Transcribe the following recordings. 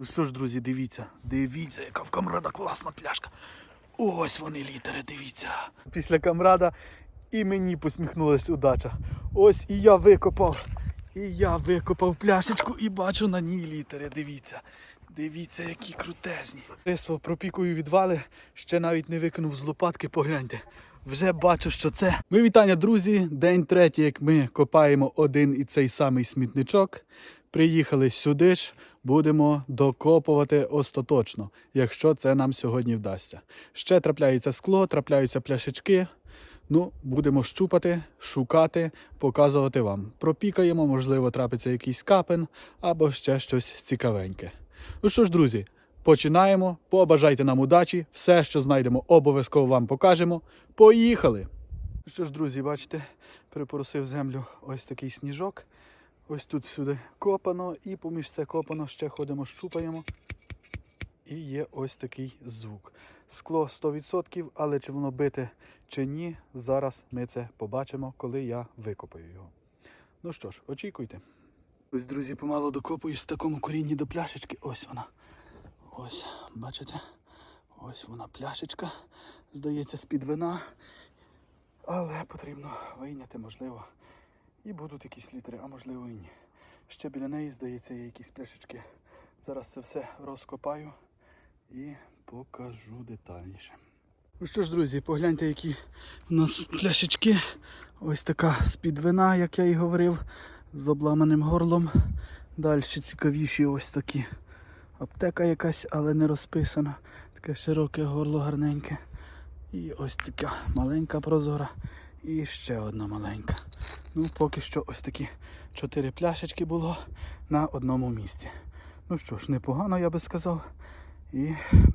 Ну що ж, друзі, дивіться, дивіться, яка в камрада класна пляшка. Ось вони літери, дивіться. Після камрада і мені посміхнулася удача. Ось і я викопав. І я викопав пляшечку і бачу на ній літери. Дивіться. Дивіться, які крутезні. Риство пропікую відвали, ще навіть не викинув з лопатки, погляньте. Вже бачу, що це. Ми вітання, друзі. День третій, як ми копаємо один і цей самий смітничок. Приїхали сюди ж, будемо докопувати остаточно, якщо це нам сьогодні вдасться. Ще трапляється скло, трапляються пляшечки. Ну, будемо щупати, шукати, показувати вам. Пропікаємо, можливо, трапиться якийсь капен або ще щось цікавеньке. Ну що ж, друзі, починаємо. Побажайте нам удачі. Все, що знайдемо, обов'язково вам покажемо. Поїхали! Ну що ж, друзі, бачите, припоросив землю ось такий сніжок. Ось тут сюди копано, і поміж це копано ще ходимо, щупаємо. І є ось такий звук. Скло 100%, але чи воно бите чи ні, зараз ми це побачимо, коли я викопаю його. Ну що ж, очікуйте. Ось, друзі, помало докопуюсь в такому корінні до пляшечки. Ось вона. Ось, бачите? Ось вона пляшечка. Здається, з-під вина. Але потрібно вийняти, можливо. І будуть якісь літери, а можливо і ні. Ще біля неї, здається, є якісь пляшечки. Зараз це все розкопаю і покажу детальніше. Ну що ж, друзі, погляньте, які у нас пляшечки. Ось така з-під вина, як я і говорив, з обламаним горлом. Далі цікавіші ось такі. Аптека якась, але не розписана. Таке широке горло гарненьке. І ось така маленька прозора. І ще одна маленька. Ну, поки що ось такі чотири пляшечки було на одному місці. Ну що ж, непогано, я би сказав. І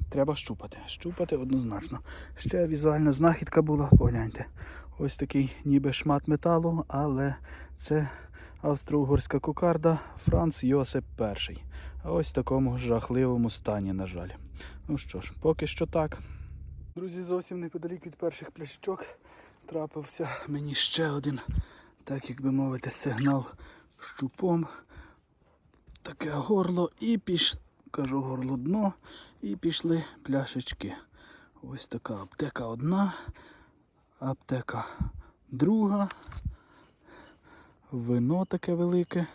треба щупати. Щупати однозначно. Ще візуальна знахідка була, погляньте. Ось такий ніби шмат металу, але це австро-угорська кокарда Франц Йосип І. Ось в такому жахливому стані, на жаль. Ну що ж, поки що так. Друзі, зовсім неподалік від перших пляшечок трапився мені ще один, так як би мовити, сигнал щупом. Таке горло і піш... кажу горло дно, і пішли пляшечки. Ось така аптека одна, аптека друга, вино таке велике.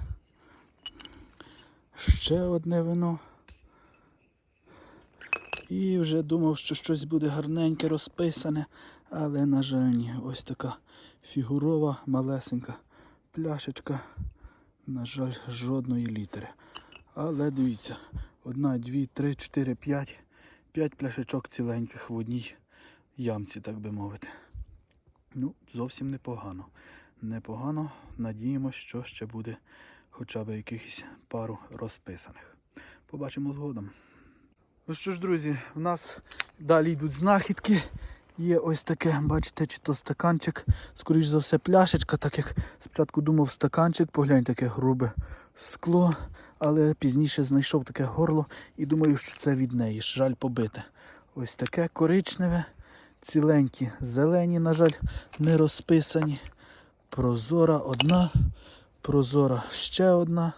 Ще одне вино. І вже думав, що щось буде гарненьке розписане, але, на жаль, ні. Ось така фігурова, малесенька пляшечка. На жаль, жодної літери. Але дивіться, одна, дві, три, чотири, п'ять. П'ять пляшечок ціленьких в одній ямці, так би мовити. Ну, зовсім непогано. Непогано. Надіємося, що ще буде хоча б якихось пару розписаних. Побачимо згодом. Ну що ж, друзі, у нас далі йдуть знахідки. Є ось таке, бачите, чи то стаканчик, скоріш за все, пляшечка, так як спочатку думав стаканчик, поглянь, таке грубе скло, але пізніше знайшов таке горло і думаю, що це від неї. Жаль побите. Ось таке коричневе, ціленькі, зелені, на жаль, не розписані. Прозора одна, прозора ще одна.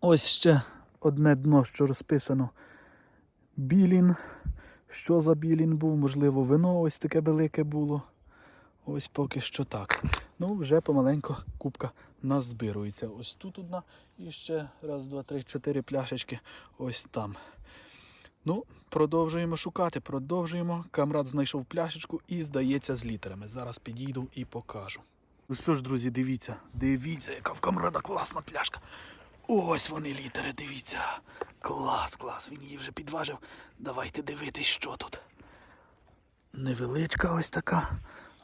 Ось ще одне дно, що розписано. Білін. Що за білін був? Можливо, вино ось таке велике було. Ось поки що так. Ну, вже помаленько кубка назбирується. Ось тут одна і ще раз, два, три, чотири пляшечки ось там. Ну, продовжуємо шукати, продовжуємо. Камрад знайшов пляшечку і здається з літерами. Зараз підійду і покажу. Ну що ж, друзі, дивіться, дивіться, яка в камрада класна пляшка. Ось вони літери, дивіться. Клас, клас, він її вже підважив. Давайте дивитись, що тут. Невеличка ось така,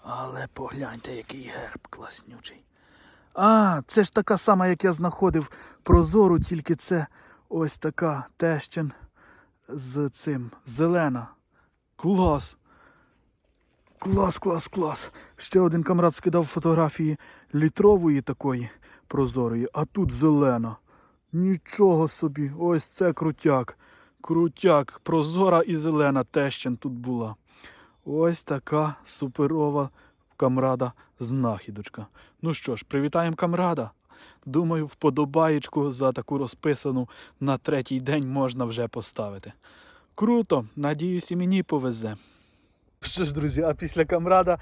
але погляньте, який герб класнючий. А, це ж така сама, як я знаходив прозору, тільки це ось така тещин з цим зелена. Клас. Клас, клас, клас. Ще один камрад скидав фотографії літрової такої прозорої, а тут зелена. Нічого собі, ось це крутяк. Крутяк, прозора і зелена тещин тут була. Ось така суперова камрада знахідочка. Ну що ж, привітаємо камрада. Думаю, вподобаєчку за таку розписану на третій день можна вже поставити. Круто, надіюсь, і мені повезе. Що ж, друзі, а після камрада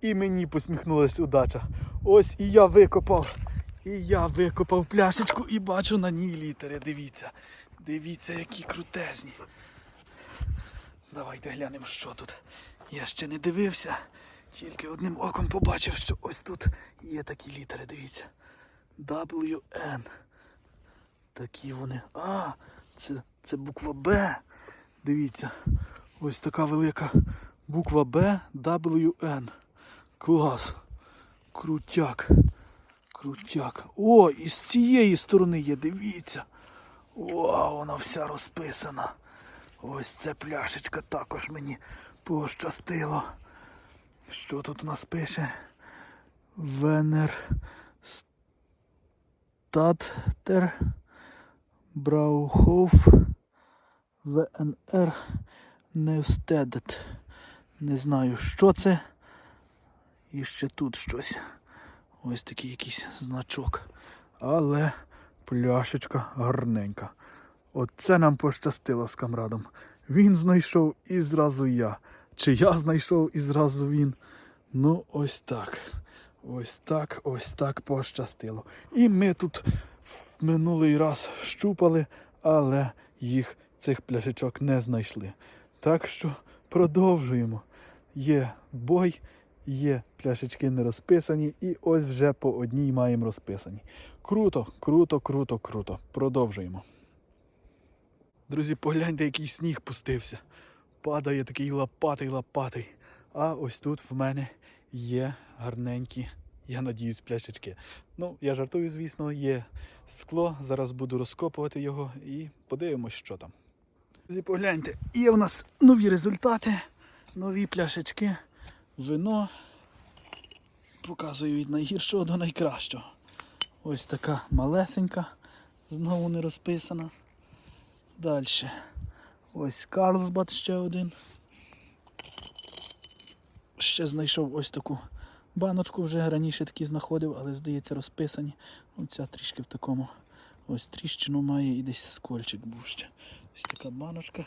і мені посміхнулася удача. Ось і я викопав. І я викопав пляшечку і бачу на ній літери. Дивіться. Дивіться, які крутезні. Давайте глянемо, що тут. Я ще не дивився, тільки одним оком побачив, що ось тут є такі літери, дивіться. WN. Такі вони. А, це, це буква Б. Дивіться. Ось така велика буква Б WN. Клас. Крутяк. Крутяк. О, і з цієї сторони є, дивіться. Вау, вона вся розписана. Ось ця пляшечка також мені пощастило. Що тут у нас пише? Венер Статтер Браухоф ВНР Невстедет. Не знаю, що це. І ще тут щось. Ось такий якийсь значок. Але пляшечка гарненька. Оце нам пощастило з камрадом. Він знайшов і зразу я. Чи я знайшов і зразу він. Ну, ось так. Ось так, ось так пощастило. І ми тут минулий раз щупали, але їх цих пляшечок не знайшли. Так що продовжуємо. Є бой, є пляшечки не розписані, і ось вже по одній маємо розписані. Круто, круто, круто, круто. Продовжуємо. Друзі, погляньте, який сніг пустився. Падає такий лопатий лопатий. А ось тут в мене є гарненькі, я надіюсь, пляшечки. Ну, я жартую, звісно, є скло. Зараз буду розкопувати його і подивимось, що там. Друзі, погляньте, є в нас нові результати, нові пляшечки, вино. Показую від найгіршого до найкращого. Ось така малесенька, знову не розписана. Далі. Ось Карлсбад ще один. Ще знайшов ось таку баночку, вже раніше такі знаходив, але здається розписані. Оця трішки в такому ось тріщину має і десь скольчик був ще. Ось така баночка.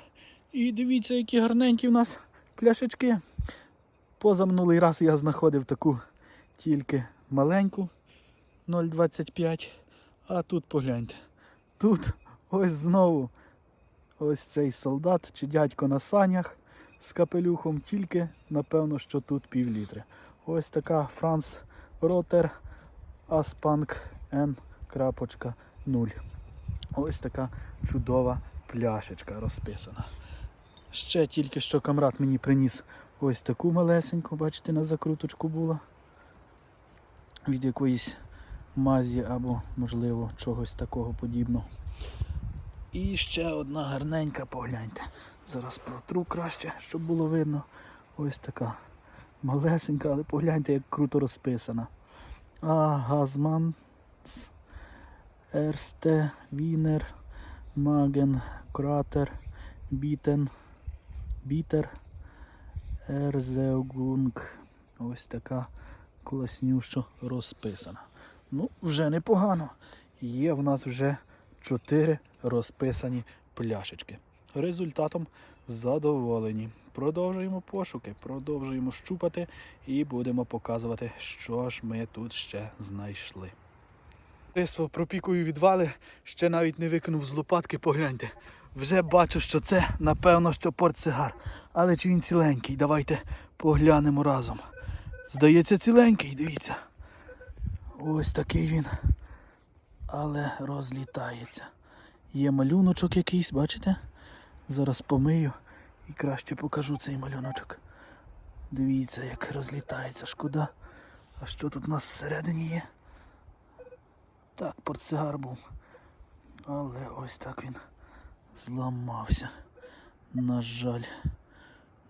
І дивіться, які гарненькі в нас пляшечки. Позаминулий раз я знаходив таку тільки маленьку 0,25. А тут погляньте. Тут ось знову ось цей солдат чи дядько на санях з капелюхом, тільки напевно, що тут пів літри. Ось така Франц Ротер Аспанк N.0. Ось така чудова пляшечка розписана. Ще тільки що камрад мені приніс ось таку малесеньку, бачите, на закруточку була. Від якоїсь мазі або, можливо, чогось такого подібного. І ще одна гарненька, погляньте. Зараз протру краще, щоб було видно. Ось така малесенька, але погляньте, як круто розписана. А Газман, Ерсте, Вінер, Маген, Кратер, Бітен, Бітер, Ерзеугунг. Ось така класнюща розписана. Ну, вже непогано. Є в нас вже 4 розписані пляшечки. Результатом задоволені. Продовжуємо пошуки, продовжуємо щупати і будемо показувати, що ж ми тут ще знайшли. Тисво пропікую відвали, ще навіть не викинув з лопатки, погляньте. Вже бачу, що це, напевно, що портсигар. Але чи він ціленький? Давайте поглянемо разом. Здається, ціленький, дивіться. Ось такий він. Але розлітається. Є малюночок якийсь, бачите? Зараз помию і краще покажу цей малюночок. Дивіться, як розлітається, шкода. А що тут у нас всередині є? Так, портсигар був. Але ось так він зламався. На жаль.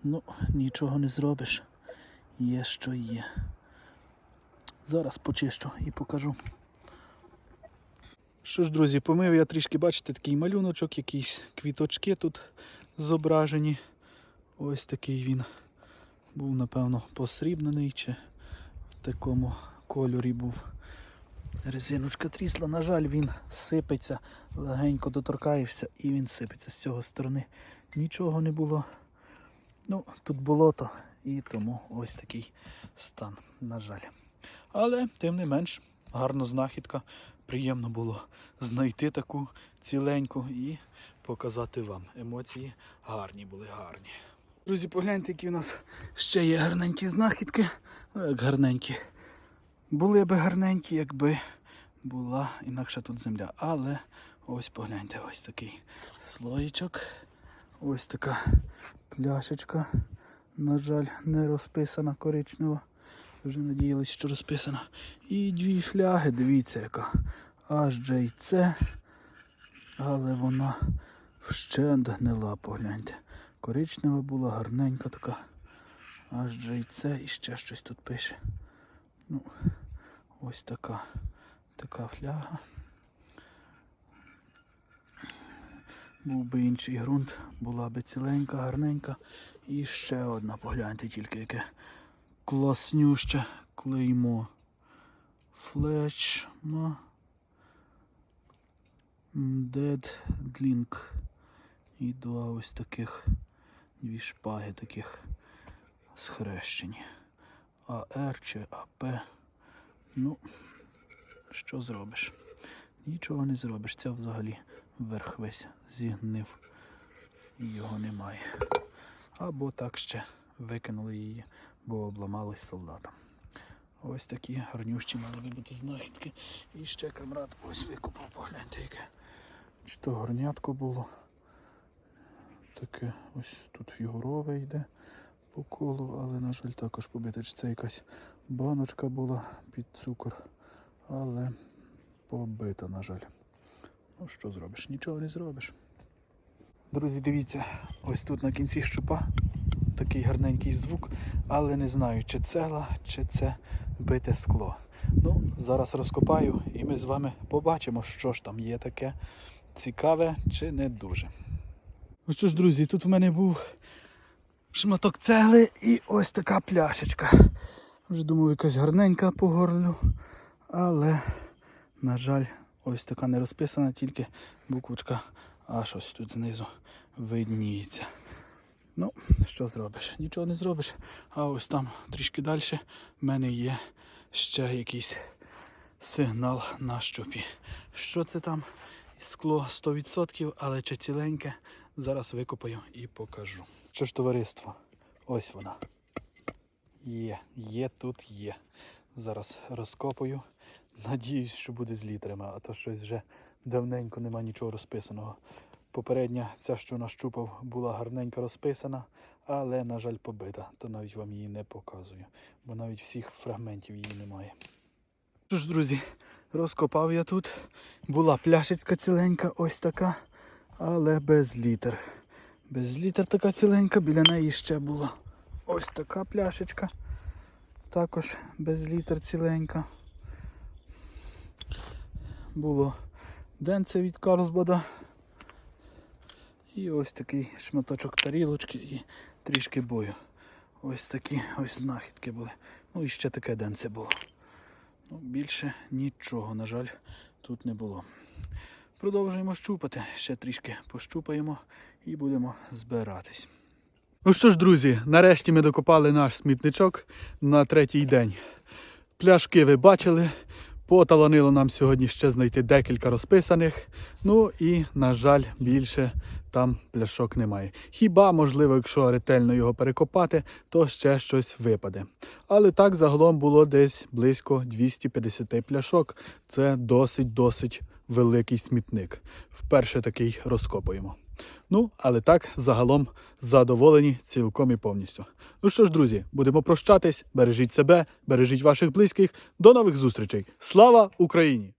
Ну, нічого не зробиш. Є що є. Зараз почищу і покажу. Що ж, друзі, помив я трішки, бачите, такий малюночок, якісь квіточки тут зображені. Ось такий він був, напевно, посрібнений чи в такому кольорі був. Резиночка трісла, на жаль, він сипеться, легенько доторкаєшся і він сипеться з цього сторони. Нічого не було. Ну, тут болото і тому ось такий стан, на жаль. Але тим не менш, гарна знахідка. Приємно було знайти таку ціленьку і показати вам. Емоції гарні були гарні. Друзі, погляньте, які у нас ще є гарненькі знахідки. Ну, як гарненькі. Були би гарненькі, якби була інакша тут земля. Але ось погляньте, ось такий слоїчок. Ось така пляшечка. На жаль, не розписана коричнева. Вже надіялись, що розписана. І дві фляги, дивіться, яка HJC. Але вона вщент гнила, погляньте. Коричнева була, гарненька така. HJC і ще щось тут пише. Ну, ось така. Така фляга. Був би інший ґрунт, була би ціленька, гарненька. І ще одна, погляньте тільки яке класнюще клеймо. Флешма. Dead Link. І два ось таких, дві шпаги таких схрещені. АР чи АП. Ну, що зробиш? Нічого не зробиш. Це взагалі верх весь зігнив. Його немає. Або так ще викинули її, бо обламались солдатам. Ось такі гарнющі мали бути знахідки. І ще камрад ось викопав, погляньте яке. Чи то горнятко було. Таке ось тут фігурове йде по колу, але, на жаль, також побите. Чи це якась баночка була під цукор, але побита, на жаль. Ну що зробиш? Нічого не зробиш. Друзі, дивіться, ось тут на кінці щупа такий гарненький звук, але не знаю, чи цегла, чи це бите скло. Ну, зараз розкопаю і ми з вами побачимо, що ж там є таке цікаве чи не дуже. Ну що ж, друзі, тут в мене був шматок цегли і ось така пляшечка. Вже думав, якась гарненька по горлю, але, на жаль, ось така не розписана, тільки буквочка аж ось тут знизу видніється. Ну, що зробиш? Нічого не зробиш. А ось там трішки далі в мене є ще якийсь сигнал на щупі. Що це там? Скло 100%, але чи ціленьке. Зараз викопаю і покажу. Що ж, товариство? Ось вона. Є, є тут є. Зараз розкопаю. Надіюсь, що буде з літрами, а то щось вже давненько нема нічого розписаного. Попередня, ця, що нащупав, була гарненько розписана, але, на жаль, побита. То навіть вам її не показую, бо навіть всіх фрагментів її немає. Що ж, друзі, розкопав я тут. Була пляшечка ціленька, ось така, але без літер. Без літер така ціленька, біля неї ще була ось така пляшечка. Також без літер ціленька. Було денце від Карлсбада. І ось такий шматочок тарілочки і трішки бою. Ось такі ось знахідки були. Ну і ще таке денце було. Ну, більше нічого, на жаль, тут не було. Продовжуємо щупати, ще трішки пощупаємо і будемо збиратись. Ну що ж, друзі, нарешті ми докопали наш смітничок на третій день. Пляшки ви бачили. Поталанило нам сьогодні ще знайти декілька розписаних. Ну і, на жаль, більше там пляшок немає. Хіба, можливо, якщо ретельно його перекопати, то ще щось випаде. Але так загалом було десь близько 250 пляшок. Це досить-досить великий смітник. Вперше такий розкопуємо. Ну, але так загалом задоволені цілком і повністю. Ну що ж, друзі, будемо прощатись. Бережіть себе, бережіть ваших близьких. До нових зустрічей. Слава Україні!